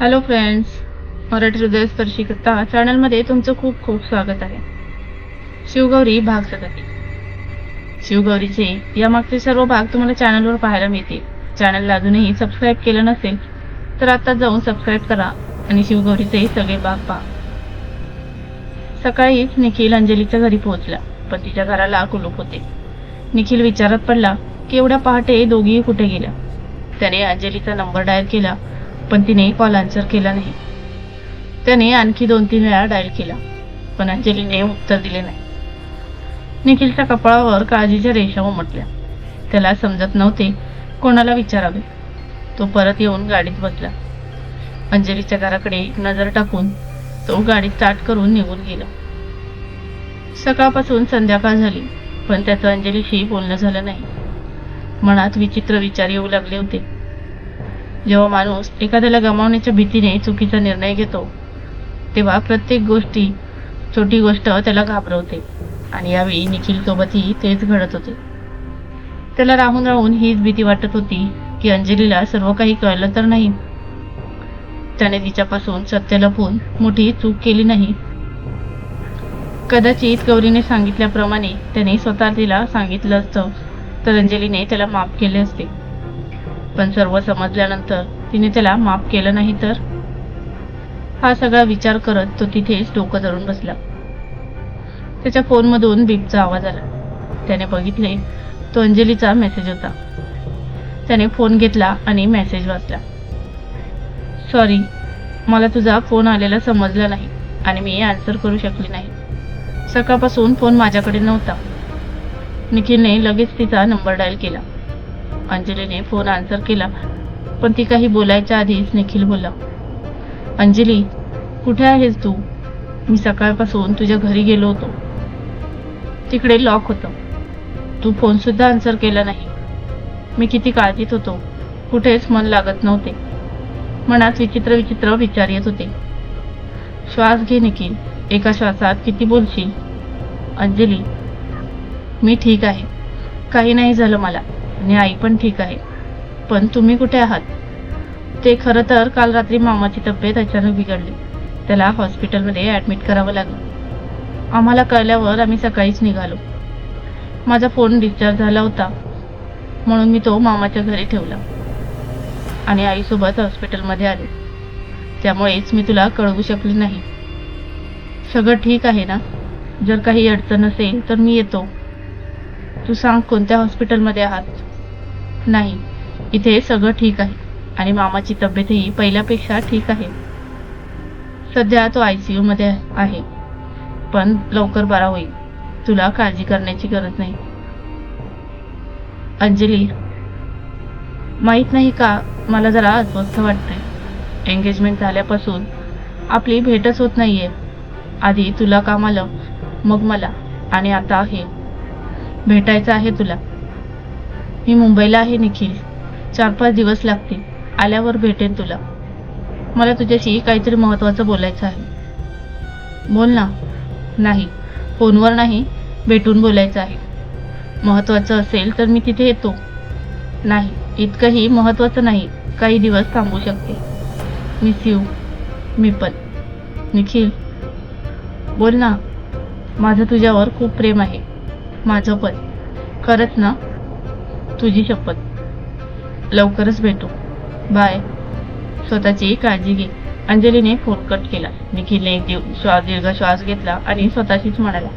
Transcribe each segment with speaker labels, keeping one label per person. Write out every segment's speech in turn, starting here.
Speaker 1: Hello friends Marathi हृदय स्पर्शी चॅनलमध्ये तुमचं खूप खूप स्वागत आहे. शिवगौरी भाग सगती शिवगौरीचे यामागचे सर्व भाग तुम्हाला चॅनलवर पाहायला मिळतील. चॅनलला अजूनही सबस्क्राईब केलं नसेल तर आता जाऊन सबस्क्राईब करा आणि शिवगौरीचे सगळे भाग पहा. सकाळीच निखिल अंजलीच्या घरी पोहोचला. पतीच्या घराला कुलूप होते निखिल विचारात पडला की एवढ्या पहाटे दोघीही कुठे गेल्या? त्याने अंजलीचा नंबर डायल केला पण तिने कॉल आन्सर केला नाही. त्याने आणखी दोन तीन वेळा डायल केला. पण अंजलीने उत्तर दिले नाही. निखिलच्या कपाळावर काळजीच्या रेषा उमटल्या. त्याला समजत नव्हते कोणाला विचारावे. तो परत येऊन गाडीत बसला. अंजलीच्या घराकडे नजर टाकून तो गाडी स्टार्ट करून निघून गेला. सकाळपासून संध्याकाळ झाली पण त्याचं अंजलीशी बोलणं झालं नाही. मनात विचित्र विचार येऊ लागले होते. जेव्हा माणूस एखाद्याला गमावण्याच्या भीतीने चुकीचा निर्णय घेतो तेव्हा प्रत्येक गोष्टी छोटी गोष्ट त्याला घाबरवते आणि यावेळी निखिल सोबतही तेच घडत होते. त्याला राहून राहून हीच भीती वाटत होती की अंजलीला सर्व काही कळलं तर नाही. त्याने तिच्यापासून सत्य लपवून मोठी चूक केली नाही. कदाचित गौरीने सांगितल्याप्रमाणे त्याने स्वतः तिला सांगितलं असतं तर अंजलीने त्याला माफ केले असते. पण सर्व समजल्यानंतर तिने त्याला माफ केलं नाही तर? हा सगळा विचार करत तो तिथेच डोकं धरून बसला. त्याच्या फोनमधून बीपचा आवाज आला. त्याने बघितले तो अंजलीचा मेसेज होता. त्याने फोन घेतला आणि मेसेज वाचला. सॉरी मला तुझा फोन आलेला समजला नाही आणि मी आन्सर करू शकले नाही. सकाळपासून फोन माझ्याकडे नव्हता. निखिलने लगेच तिचा नंबर डायल केला. अंजलीने फोन आन्सर केला. पण ती काही बोलायच्या आधीच निखिल बोलला अंजली कुठे आहेस तू? मी सकाळपासून तुझ्या घरी गेलो होतो. तिकडे लॉक होतं. तू फोनसुद्धा आन्सर केला नाही. मी किती काळजीत होतो. कुठेच मन लागत नव्हते. मनात विचित्र विचित्र विचार येत होते. श्वास घे निखिल. एका श्वासात किती बोलशील? अंजली मी ठीक आहे. काही नाही झालं मला. आणि आई पण ठीक आहे. पण तुम्ही कुठे आहात? ते खरं तर काल रात्री मामाची तब्येत अचानक बिघडली. त्याला हॉस्पिटलमध्ये ॲडमिट करावं लागलं. आम्हाला कळल्यावर आम्ही सकाळीच निघालो. माझा फोन डिस्चार्ज झाला होता. म्हणून मी तो मामाच्या घरी ठेवला. आणि आईसोबत हॉस्पिटलमध्ये आले. त्यामुळेच मी तुला कळवू शकले नाही. सगळं ठीक आहे ना? जर काही अडचण असेल तर मी येतो. तू सांग कोणत्या हॉस्पिटलमध्ये आहात? नाही इथे सगळं ठीक आहे. आणि मामाची तब्येतही पहिल्यापेक्षा ठीक आहे. सध्या तो आय सी यूमध्ये आहे. पण लवकर बरा होईल. तुला काळजी करण्याची गरज नाही. अंजली माहीत नाही का मला जरा अस्वस्थ वाटतंय. एंगेजमेंट झाल्यापासून आपली भेटच होत नाहीये. आधी तुला काम आलं मग मला. आणि आता आहे. भेटायचं आहे तुला. मी मुंबईला आहे निखिल. चार पाच दिवस लागतील. आल्यावर भेटेन तुला. मला तुझ्याशी काहीतरी महत्त्वाचं बोलायचं आहे. बोल ना. नाही. फोनवर नाही भेटून बोलायचं आहे. महत्त्वाचं असेल तर मी तिथे येतो. नाही. इतकंही महत्त्वाचं नाही. काही दिवस थांबू शकते. मिस यू मी पण. निखिल. बोल ना. माझं तुझ्यावर खूप प्रेम आहे. माझं पण. खरंच ना? तुझी शपथ. लवकरच भेटू. बाय. स्वतःचीही काळजी घे. अंजलीने फोन कट केला. निखिलने एक श्वास दीर्घ श्वास घेतला आणि स्वतःशीच म्हणाला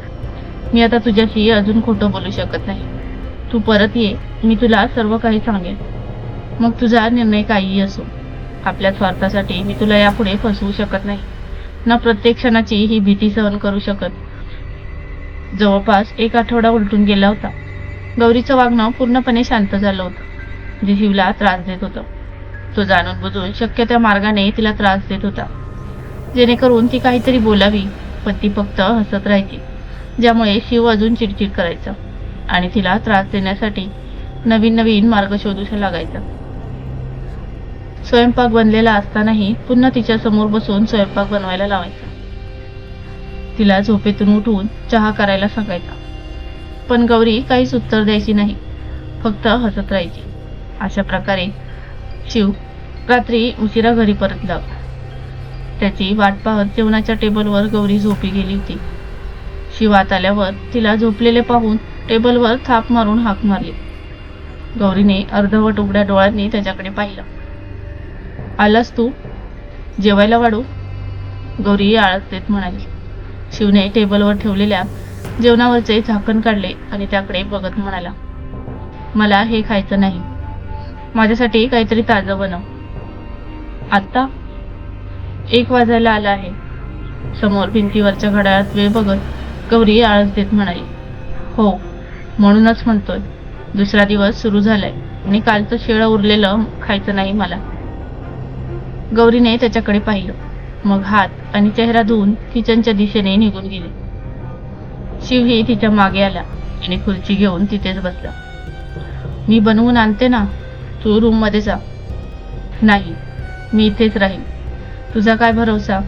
Speaker 1: मी आता तुझ्याशी अजून खोटं बोलू शकत नाही. तू परत ये. मी तुला सर्व काही सांगेन. मग तुझा निर्णय काहीही असो. आपल्या स्वार्थासाठी मी तुला यापुढे फसवू शकत नाही. ना प्रत्येक क्षणाची ही भीती सहन करू शकत. जवळपास एक आठवडा उलटून गेला होता. गौरीचं वागणं पूर्णपणे शांत झालं होतं. जे शिवला त्रास देत होतं. तो जाणून बुजून शक्य त्या मार्गाने तिला त्रास देत होता. जेणेकरून ती काहीतरी बोलावी पण ती फक्त हसत राहायची ज्यामुळे शिव अजून चिडचिड करायचा आणि तिला त्रास देण्यासाठी नवीन नवीन मार्ग शोधू लागायचा. स्वयंपाक बनलेला असतानाही पुन्हा तिच्या समोर बसून स्वयंपाक बनवायला लावायचा. तिला झोपेतून उठून चहा करायला सांगायचा. पण गौरी काहीच उत्तर द्यायची नाही. फक्त हसत राहायची. अशा प्रकारे शिव रात्री उशिरा घरी परतला. त्याची वाट पाहत जेवणाच्या टेबलवर गौरी झोपी गेली होती. शिव आत आल्यावर तिला झोपलेले पाहून टेबलवर थाप मारून हाक मारली. गौरीने अर्धवट उघड्या डोळ्यांनी त्याच्याकडे पाहिलं. आलास तू? जेवायला वाढू? गौरी आळस देत म्हणाली. शिवने टेबलवर ठेवलेल्या जेवणावरचे झाकण काढले आणि त्याकडे बघत म्हणाला मला हे खायचं नाही. माझ्यासाठी काहीतरी ताजं बनव. आत्ता? एक वाजायला आला आहे. समोर भिंतीवरच्या घड्याळात वेळ बघत गौरी आळस देत म्हणाली हो म्हणूनच म्हणतोय. दुसरा दिवस सुरू झालाय आणि कालचं शेळं उरलेलं खायचं नाही मला. गौरीने त्याच्याकडे पाहिलं. मग हात आणि चेहरा धुवून किचनच्या दिशेने निघून गेले. शिवही तिच्यामागे आला आणि खुर्ची घेऊन तिथेच बसला. मी बनवून आणते ना तू रूममध्ये जा. नाही मी इथेच राहीन. तुझा काय भरोसा?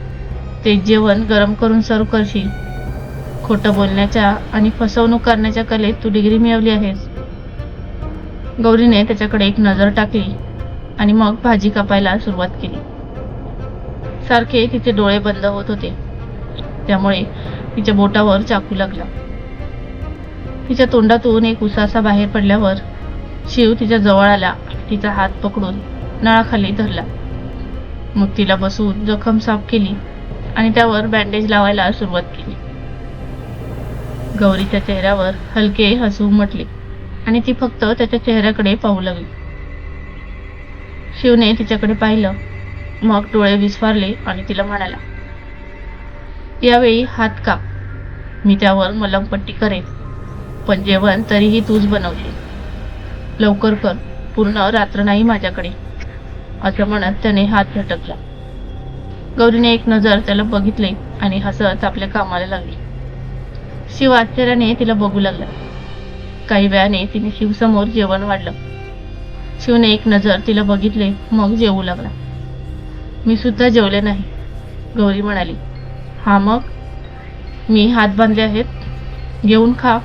Speaker 1: ते जेवण गरम करून सर्व करशील. खोटं बोलण्याच्या आणि फसवणूक करण्याच्या कलेत तू डिग्री मिळवली आहेस. गौरीने त्याच्याकडे एक नजर टाकली आणि मग भाजी कापायला सुरुवात केली. सारखे तिचे डोळे बंद होत होते. त्यामुळे तिच्या बोटावर चाकू लागला. तिच्या तोंडातून एक उसासा बाहेर पडल्यावर शिव तिच्या जवळ आला तिचा हात पकडून नळाखाली धरला. मग तिला बसवून जखम साफ केली आणि त्यावर बँडेज लावायला सुरुवात केली. गौरीच्या चेहऱ्यावर हलके हसू उमटले आणि ती फक्त त्याच्या चेहऱ्याकडे पाहू लागली. शिवने तिच्याकडे पाहिलं. मग डोळे विस्फारले आणि तिला म्हणाला यावेळी हात काप मी त्यावर मलमपट्टी करेन. पण जेवण तरीही तूच बनवशील. लवकर कर. पूर्ण रात्र नाही माझ्याकडे. असं म्हणत त्याने हात झटकला. गौरीने एक नजर त्याला बघितले आणि हसत आपल्या कामाला लागली. शिव आश्चर्याने तिला बघू लागला. काही वेळाने तिने शिवसमोर जेवण वाढलं. शिवने एक नजर तिला बघितले मग जेवू लागला. मी सुद्धा जेवले नाही गौरी म्हणाली. हा मग. मी हात बांधले आहेत. घेऊन खा.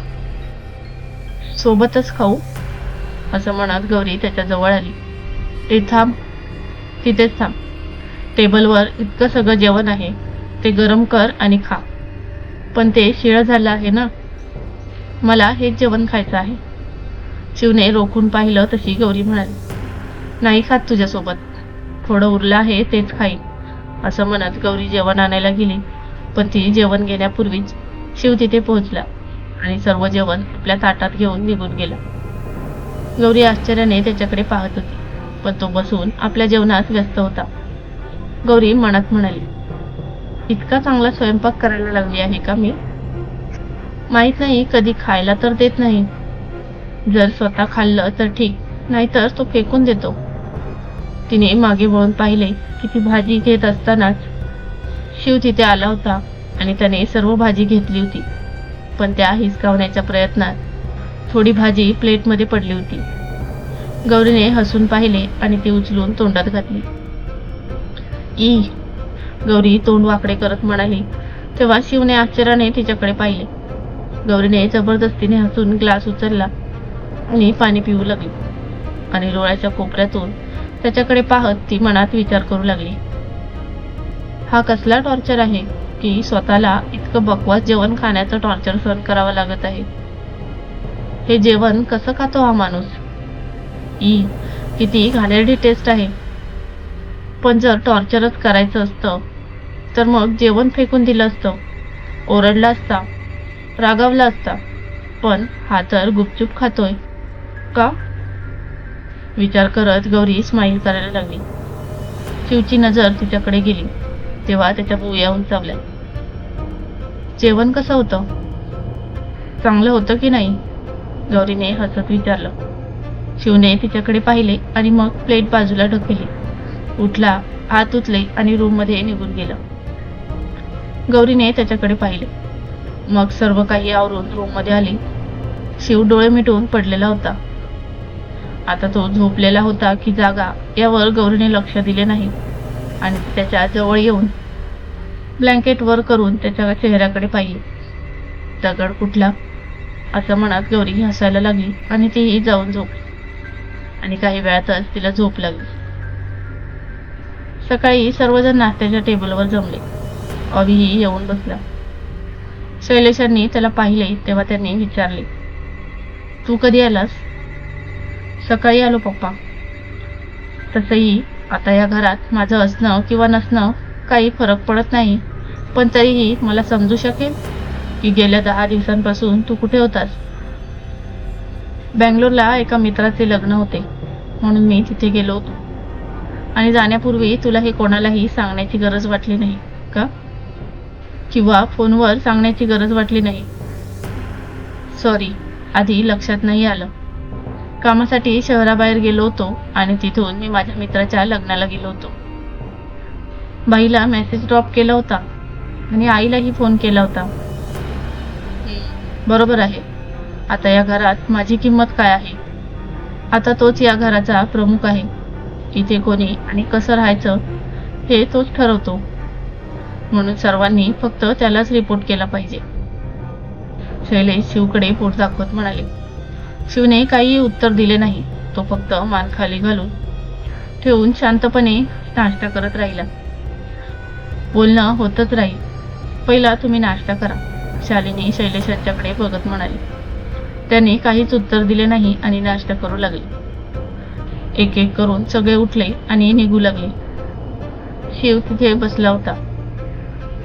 Speaker 1: सोबतच खाऊ. असं म्हणत गौरी त्याच्याजवळ आली. ते थांब. तिथेच थांब. टेबलवर इतकं सगळं जेवण आहे. ते गरम कर आणि खा. पण ते शिळं झालं आहे ना? मला हेच जेवण खायचं आहे. शिवने रोखून पाहिलं तशी गौरी म्हणाली. नाही खात तुझ्यासोबत. थोडं उरलं आहे तेच खाईन. असं म्हणत गौरी जेवण आणायला गेली. पण तिने जेवण घेण्यापूर्वीच शिव तिथे पोहोचला आणि सर्व जेवण आपल्या ताटात घेऊन निघून गेला. गौरी आश्चर्याने त्याच्याकडे पाहत होती पण तो बसून आपल्या जेवणात व्यस्त होता. गौरी मनात म्हणाली इतका चांगला स्वयंपाक करायला लागली आहे का मी? माहीत नाही कधी खायला तर देत नाही. जर स्वतः खाल्लं तर ठीक नाहीतर तो फेकून देतो. तिने मागे वळून पाहिले की ती भाजी घेत असतानाच शिव तिथे आला होता आणि त्याने सर्व भाजी घेतली होती. पण त्या हिसकावण्याच्या प्रयत्नात थोडी भाजी प्लेटमध्ये पडली होती. गौरीने हसून पाहिले आणि ती उचलून तोंडात घातली. ई गौरी तोंड वाकडे करत म्हणाली तेव्हा शिवने आश्चर्याने तिच्याकडे पाहिले. गौरीने जबरदस्तीने हसून ग्लास उचलला आणि पाणी पिऊ लागली आणि डोळ्याच्या कोपऱ्यातून त्याच्याकडे पाहत ती मनात विचार करू लागली. हा कसला टॉर्चर आहे की स्वतःला इतकं बकवास जेवण खाण्याचं टॉर्चर सहन करावं लागत आहे? हे जेवण कसं खातो हा माणूस? ई किती घाणेरडी टेस्ट आहे. पण जर टॉर्चरच करायचं असतं तर मग जेवण फेकून दिलं असतं ओरडला असता रागावला असता पण हा तर गुपचूप खातोय. का? विचार करत गौरी स्माईल करायला लागली. शिवची नजर तिच्याकडे गेली. तेव्हा त्याच्या पोया उंचावल्या जेवण कसं होतं? चांगलं होतं की नाही? गौरीने हसत विचारलं. शिवने तिच्याकडे पाहिले आणि मग प्लेट बाजूला ढकलली. उठला हात उचले आणि रूममध्ये निघून गेलं. गौरीने त्याच्याकडे पाहिले. मग सर्व काही आवरून रूममध्ये आली. शिव डोळे मिटून पडलेला होता. आता तो झोपलेला होता की जागा यावर गौरीने लक्ष दिले नाही. आणि त्याच्याजवळ येऊन ब्लँकेट वर करून त्याच्या चेहऱ्याकडे पाहिले. दगड कुठला? असं म्हणत गौरी हसायला लागली आणि तीही जाऊन झोपली. आणि काही वेळातच तिला झोप लागली. सकाळी सर्वजण नाश्त्याच्या टेबलवर जमले. अभिही येऊन बसला. शैलेशांनी त्याला पाहिले तेव्हा त्यांनी विचारले तू कधी आलास? सकाळी आलो पप्पा. तसंही आता या घरात माझं असणं किंवा नसणं काही फरक पडत नाही. पण तरीही मला समजू शकेल की गेल्या दहा दिवसांपासून तू कुठे होतास. बँगलोरला एका मित्राचे लग्न होते म्हणून मी तिथे गेलो होतो. आणि जाण्यापूर्वी तुला हे कोणालाही सांगण्याची गरज वाटली नाही का? किंवा फोनवर सांगण्याची गरज वाटली नाही. सॉरी आधी लक्षात नाही आलं. कामासाठी शहराबाहेर गेलो होतो आणि तिथून मी माझ्या मित्राच्या लग्नाला गेलो होतो. बाईला मेसेज ड्रॉप केला होता. आणि आईलाही फोन केला होता. बरोबर आहे. आता या घरात माझी किंमत काय आहे? आता तोच या घराचा प्रमुख आहे. इथे कोणी आणि कसं राहायचं हे तोच ठरवतो. म्हणून सर्वांनी फक्त त्यालाच रिपोर्ट केला पाहिजे. शैलेश शिवकडे पोट दाखवत म्हणाले शिवने काही उत्तर दिले नाही. तो फक्त मान खाली घालून ठेवून शांतपणे नाश्ता करत राहिला. बोलणं होतच राहील. पहिला तुम्ही नाश्ता करा. शालिनी शैलेशांच्याकडे बघत म्हणाली. त्याने काहीच उत्तर दिले नाही आणि नाश्ता करू लागले. एक एक करून सगळे उठले आणि निघू लागले. शिव तिथे बसला होता.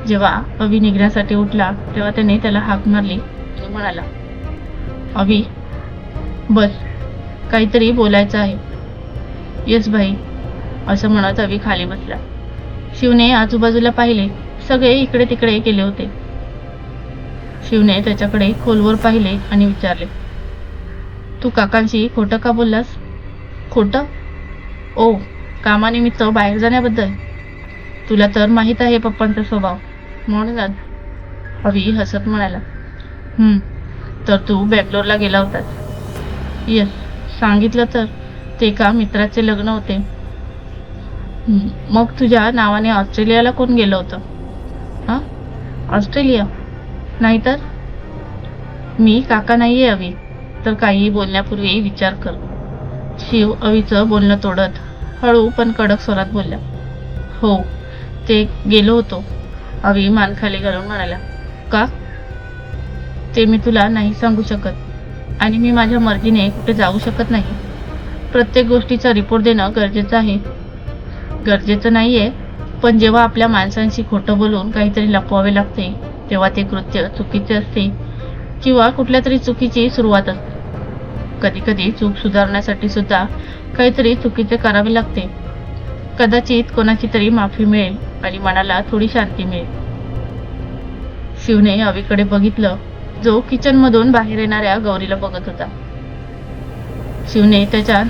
Speaker 1: जेव्हा अवी निघण्यासाठी उठला तेव्हा त्याने त्याला हाक मारली आणि म्हणाला अवी बस काहीतरी बोलायचं आहे. येस भाई असं म्हणत अवी खाली बसला. शिवने आजूबाजूला पाहिले. सगळे इकडे तिकडे गेले होते. शिवने त्याच्याकडे खोलवर पाहिले आणि विचारले तू काकांशी खोटं का बोललास? खोटं? ओ कामानिमित्त बाहेर जाण्याबद्दल? तुला तर माहीत आहे पप्पांचा स्वभाव. म्हणूनच अवी हसत म्हणाला. तर तू बँगलोरला गेला होतास. येस सांगितलं तर. ते का मित्राचे लग्न होते? मग तुझ्या नावाने ऑस्ट्रेलियाला कोण गेलं होतं? हां? ऑस्ट्रेलिया. नाहीतर? मी काका नाही आहे अवी तर काही बोलण्यापूर्वी विचार कर. शिव अवीचं बोलणं तोडत हळू पण कडक स्वरात बोलल्या हो ते गेलो होतो. अवी मान खाली घालून म्हणाला का? ते मी तुला नाही सांगू शकत. आणि मी माझ्या मर्जीने कुठे जाऊ शकत नाही. प्रत्येक गोष्टीचा रिपोर्ट देणं गरजेचं आहे. गरजेचं नाही आहे पण जेव्हा आपल्या माणसांशी खोटं बोलून काहीतरी लपवावे लागते तेव्हा ते कृत्य चुकीचे असते किंवा कुठल्या तरी चुकीची सुरुवात असते. कधी कधी चूक सुधारण्यासाठी सुद्धा काहीतरी चुकीचे करावे लागते. कदाचित कोणाची तरी माफी मिळेल आणि मनाला थोडी शांती मिळेल. शिवने अवीकडे बघितलं जो किचन मधून बाहेर येणाऱ्या गौरीला बघत होता. शिवने त्याच्या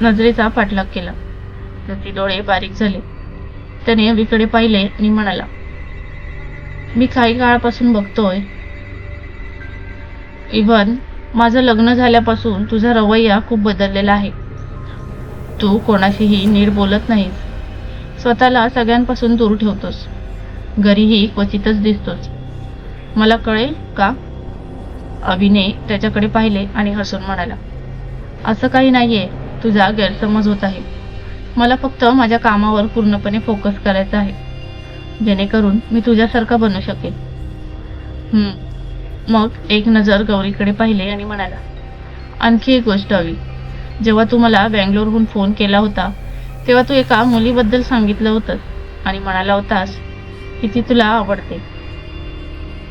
Speaker 1: नजरेचा पाठलाग केला. त्याचे डोळे बारीक झाले. त्याने अवीकडे पाहिले आणि म्हणाला मी काही काळापासून बघतोय. इव्हन माझं लग्न झाल्यापासून तुझा रवैया खूप बदललेला आहे. तू कोणाशीही नीट बोलत नाहीस. स्वतःला सगळ्यांपासून दूर ठेवतोस. घरीही क्वचितच दिसतोस. मला कळेल का? अभिने त्याच्याकडे पाहिले आणि हसून म्हणाला असं काही नाहीये. तुझा गैरसमज होत आहे. मला फक्त माझ्या कामावर पूर्णपणे फोकस करायचा आहे. जेणेकरून मी तुझ्यासारखा बनू शकेन. मग एक नजर गौरीकडे पाहिले आणि म्हणाला आणखी एक गोष्ट हवी. जेव्हा तू मला बँगलोरहून फोन केला होता तेव्हा तू एका मुलीबद्दल सांगितलं होतंस आणि म्हणाला होतास की ती तुला आवडते.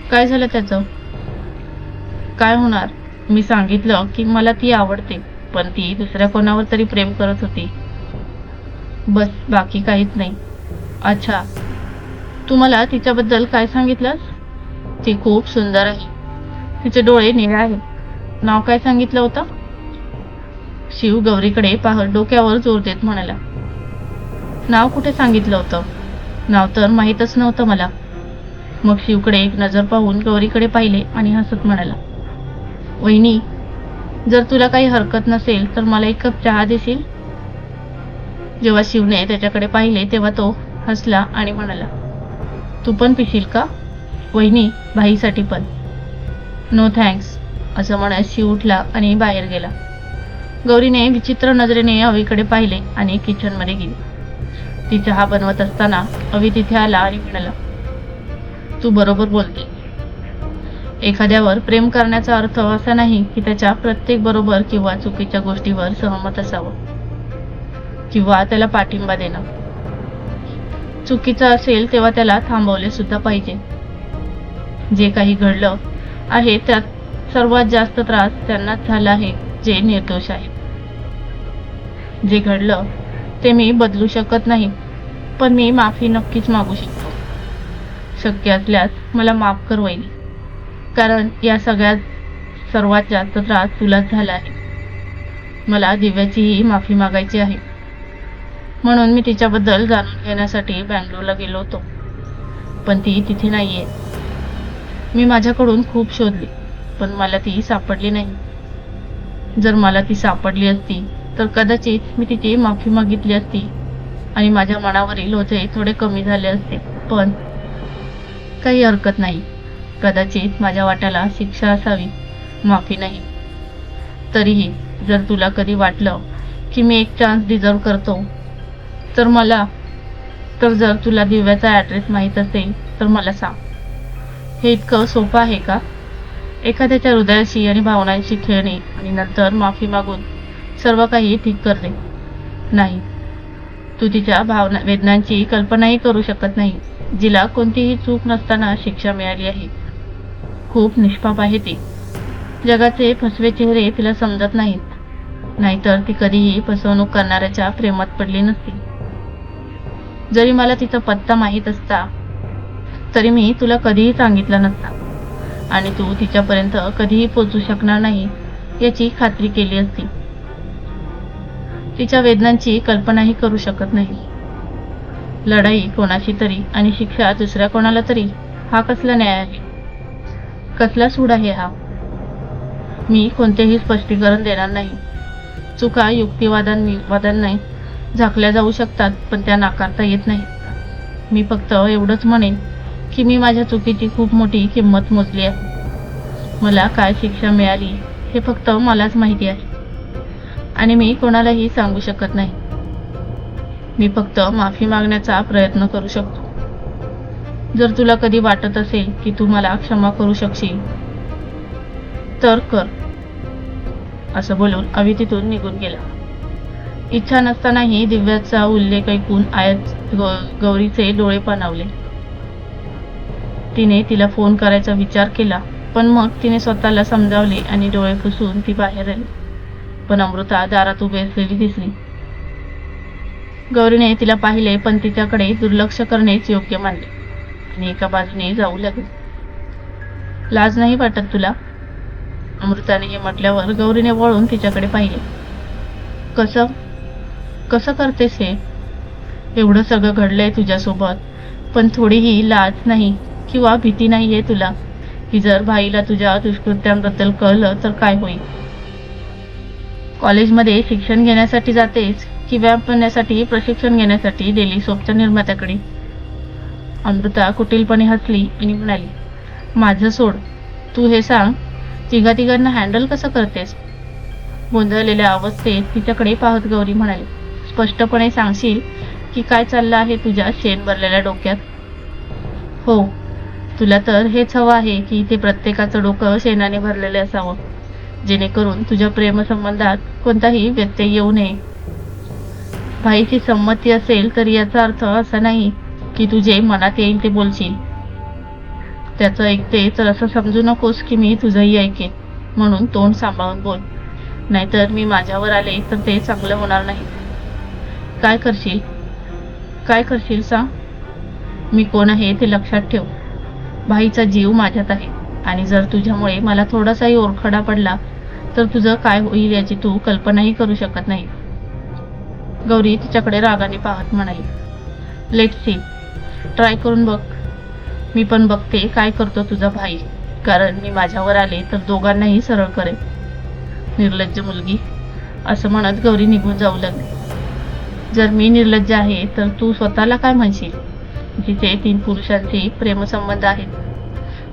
Speaker 1: काय झालं त्याचं? काय होणार? मी सांगितलं की मला ती आवडते पण ती दुसऱ्या कोणावर तरी प्रेम करत होती. बस बाकी काहीच नाही. अच्छा तू मला तिच्याबद्दल काय सांगितलंस? ती खूप सुंदर आहे. तिचे डोळे निळे आहेत नाव काय सांगितलं होतं? शिव गौरीकडे पाहत डोक्यावर जोर देत म्हणाला. नाव कुठे सांगितलं होतं? नाव तर माहीतच नव्हतं मला. मग शिवकडे एक नजर पाहून गौरीकडे पाहिले आणि हसत म्हणाला वहिनी जर तुला काही हरकत नसेल तर मला एक कप चहा देशील? जेव्हा शिवने त्याच्याकडे पाहिले तेव्हा तो हसला आणि म्हणाला तू पण पिशील का? वहिनी भाईसाठी पण. नो थँक्स असं म्हणत शिव उठला आणि बाहेर गेला. गौरीने विचित्र नजरेने अवीकडे पाहिले आणि किचनमध्ये गेली. ती चहा बनवत असताना अवी तिथे आला आणि म्हणाला तू बरोबर बोलते. एखाद्यावर प्रेम करण्याचा अर्थ असा नाही की त्याच्या प्रत्येक बरोबर किंवा चुकीच्या गोष्टीवर सहमत असावं. किंवा त्याला पाठिंबा देणं. चुकीचं असेल तेव्हा त्याला थांबवले सुद्धा पाहिजे. जे काही घडलं आहे त्यात सर्वात जास्त त्रास त्यांनाच झाला आहे जे निर्दोष आहे. जे घडलं ते मी बदलू शकत नाही पण मी माफी नक्कीच मागू शकतो. शक्य असल्यास मला माफ कर कारण या सगळ्यात सर्वात जास्त त्रास तुलाच झाला आहे. मला दिव्याचीही माफी मागायची आहे. म्हणून मी तिच्याबद्दल जाणून घेण्यासाठी बँगलोरला गेलो होतो. पण ती तिथे नाही आहे मी माझ्याकडून खूप शोधली पण मला ती सापडली नाही. जर मला ती सापडली असती तर कदाचित मी तिची माफी मागितली असती आणि माझ्या मनावरील ओझे थोडे कमी झाले असते. पण काही हरकत नाही. कदाचित माझ्या वाट्याला शिक्षा असावी माफी नाही. तरीही जर तुला कधी वाटलं की मी एक चान्स डिझर्व करतो तर मला तर जर तुला दिव्याचा ॲड्रेस माहीत असेल तर मला सांग. हे इतकं सोपं आहे का? एखाद्याच्या हृदयाशी आणि भावनांशी खेळणे आणि नंतर माफी मागून सर्व काही ठीक करणे. नाही. तू तिच्या भावना वेदनांची कल्पनाही करू शकत नाही जिला कोणतीही चूक नसताना शिक्षा मिळाली आहे. खूप निष्पाप आहे ती. जगाचे फसवे चेहरे तिला समजत नाहीत. नाहीतर ती कधीही फसवणूक करणाऱ्याच्या प्रेमात पडली नसती. जरी मला तिचा पत्ता माहीत असता तरी मी तुला कधीही सांगितलं नसता. आणि तू तिच्यापर्यंत कधीही पोचू शकणार नाही याची खात्री केली असती. तिच्या वेदनांची कल्पनाही करू शकत नाही. लढाई कोणाशी तरी आणि शिक्षा दुसऱ्या कोणाला तरी हा कसला न्याय आहे? कसला सूड आहे हा? मी कोणतेही स्पष्टीकरण देणार नाही. चुका युक्तिवादांनी वादांनी झाकल्या जाऊ शकतात पण त्या नाकारता येत नाही. मी फक्त एवढंच म्हणेन की मी माझ्या चुकीची खूप मोठी किंमत मोजली आहे. मला काय शिक्षा मिळाली हे फक्त मलाच माहिती आहे. आणि मी कोणालाही सांगू शकत नाही. मी फक्त माफी मागण्याचा प्रयत्न करू शकतो. जर तुला कधी वाटत असेल की तू मला क्षमा करू शकशील तर कर. असं बोलून अवि तिथून निघून गेला. इच्छा नसतानाही दिव्याचा उल्लेख ऐकून आयत गौ- गौरीचे डोळे पाणावले. तिने तिला फोन करायचा विचार केला पण मग तिने स्वतःला समजावले आणि डोळे पुसून ती बाहेर आली. पण अमृता दारात उभी असलेली दिसली. गौरीने तिला पाहिले पण तिच्याकडे दुर्लक्ष करणेच योग्य मानले. आणि एका बाजूने जाऊ लागली. लाज नाही वाटत तुला? अमृताने हे म्हटल्यावर गौरीने वळून तिच्याकडे पाहिले. कसं? कसं करतेस हे? एवढं सगळं घडलंय तुझ्यासोबत. पण थोडीही लाज नाही किंवा भीती नाही आहे तुला. की जर भाईला तुझ्या दुष्कृत्यांबद्दल कळलं तर काय होईल? कॉलेजमध्ये शिक्षण घेण्यासाठी जातेस की व्यायाम करण्यासाठी प्रशिक्षण घेण्यासाठी डेली सोपच्या निर्मात्याकडे? अमृता कुटीलपणे हसली आणि म्हणाली माझं सोड. तू हे सांग तिघा तिघांना हँडल कसं करतेस? गोंधळलेल्या अवस्थेत तिच्याकडे पाहत गौरी म्हणाली स्पष्टपणे सांगशील की काय चाललं आहे तुझ्या शेण भरलेल्या डोक्यात? हो. तुला तर हेच हवं आहे की इथे प्रत्येकाचं डोकं शेणाने भरलेले असावं जेणेकरून तुझ्या प्रेमसंबंधात कोणताही व्यत्यय येऊ नये. भाईची संमती असेल तर याचा अर्थ असा नाही की तुझे मनात येईल ते बोलशील. त्याचं ऐकते तर असं समजू नकोस की मी तुझंही ऐकेन म्हणून तोंड सांभाळून बोल. नाहीतर मी माझ्यावर आले तर ते चांगलं होणार नाही. काय करशील? काय करशील सांग मी कोण आहे ते लक्षात ठेव. भाईचा जीव माझ्यात आहे. आणि जर तुझ्यामुळे मला थोडासाही ओरखडा पडला तर तुझं काय होईल याची तू कल्पनाही करू शकत नाही. गौरी तिच्याकडे रागाने पाहत म्हणाली लेट सी ट्राय करून बघ. मी पण बघते काय करतो तुझा भाई. कारण मी माझ्यावर आले तर दोघांनाही सरळ करेन. निर्लज्ज मुलगी असं म्हणत गौरी निघून जाऊ लागली. जर मी निर्लज्ज आहे तर तू स्वतःला काय म्हणशील? जिथे तीन पुरुषांचे प्रेमसंबंध आहेत.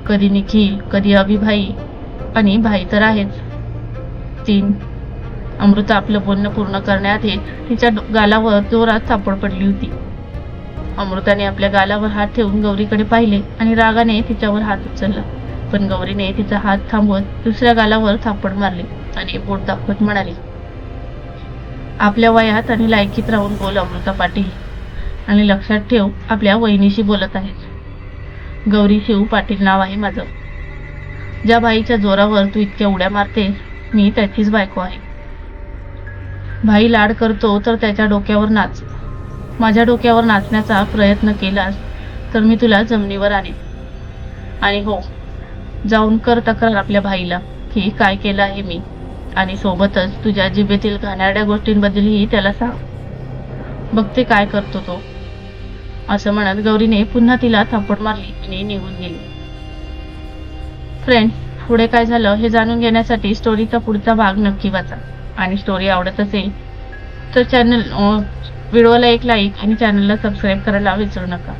Speaker 1: कधी निखिल कधी अभिभाई आणि भाई तर आहेच तीन. अमृता आपलं बोलणं पूर्ण करण्याआधीच तिच्या गालावर जोरात सापड पडली होती. अमृताने आपल्या गालावर हात ठेवून गौरीकडे पाहिले आणि रागाने तिच्यावर हात उचलला. पण गौरीने तिचा हात थांबवत दुसऱ्या गालावर थापड मारली आणि बोट दाखवत म्हणाली आपल्या वयात आणि लायकीत राहून बोल अमृता पाटील. आणि लक्षात ठेव आपल्या वहिनीशी बोलत आहेस गौरी शिव पाटील नाव आहे माझं. ज्या बाईच्या जोरावर तू इतक्या उड्या मारते मी त्याचीच बायको आहे. भाई लाड करतो तर त्याच्या डोक्यावर नाच. माझ्या डोक्यावर नाचण्याचा प्रयत्न केलास तर मी तुला जमिनीवर आणेन. आणि हो जाऊन कर तक्रार आपल्या भाईला की काय केलं आहे मी. आणि सोबतच तुझ्या जिभेतील घाणाऱ्या गोष्टींबद्दलही त्याला सांग. बघते काय करतो तो. असं म्हणत गौरीने पुन्हा तिला थप्पड मारली आणि निघून गेली. फ्रेंड्स पुढे काय झालं हे जाणून घेण्यासाठी स्टोरीचा पुढचा भाग नक्की वाचा. आणि स्टोरी आवडत असेल तर चॅनल व्हिडिओला एक लाईक आणि चॅनलला सबस्क्राईब करायला विसरू नका.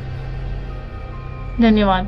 Speaker 1: धन्यवाद.